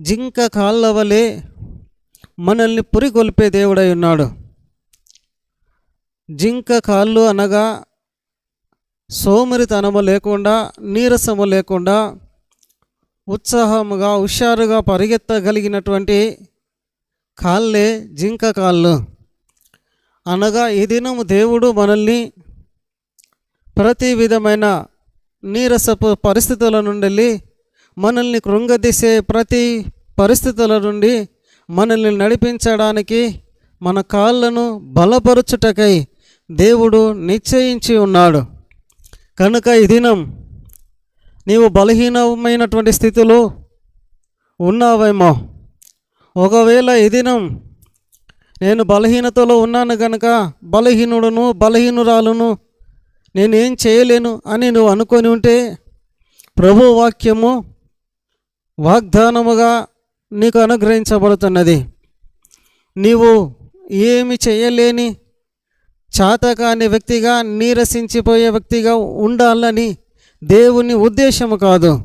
జింక కాళ్ళవలే మనల్ని పురికొల్పే దేవుడై ఉన్నాడు. జింక కాళ్ళు అనగా సోమరితనము లేకుండా నీరసము లేకుండా ఉత్సాహముగా హుషారుగా పరిగెత్తగలిగినటువంటి కాళ్ళే జింక కాళ్ళు. అనగా ఈ దినము దేవుడు మనల్ని ప్రతి విధమైన నీరసపు పరిస్థితుల నుండి మనల్ని కృంగదీసే ప్రతి పరిస్థితుల నుండి మనల్ని నడిపించడానికి మన కాళ్ళను బలపరుచుటకై దేవుడు నిశ్చయించి ఉన్నాడు. కనుక ఈ దినం నీవు బలహీనమైనటువంటి స్థితిలో ఉన్నావేమో. ఒకవేళ ఈ దినం నేను బలహీనతలో ఉన్నాను గనక బలహీనుడును బలహీనురాలును నేనేం చేయలేను అని నువ్వు అనుకొని ఉంటే ప్రభు వాక్యము వాగ్దానముగా నీకు అనుగ్రహించబడుతున్నది. నీవు ఏమి చేయలేని చాతకాని వ్యక్తిగా నీరసించిపోయే వ్యక్తిగా ఉండాలని దేవుని ఉద్దేశము కాదు.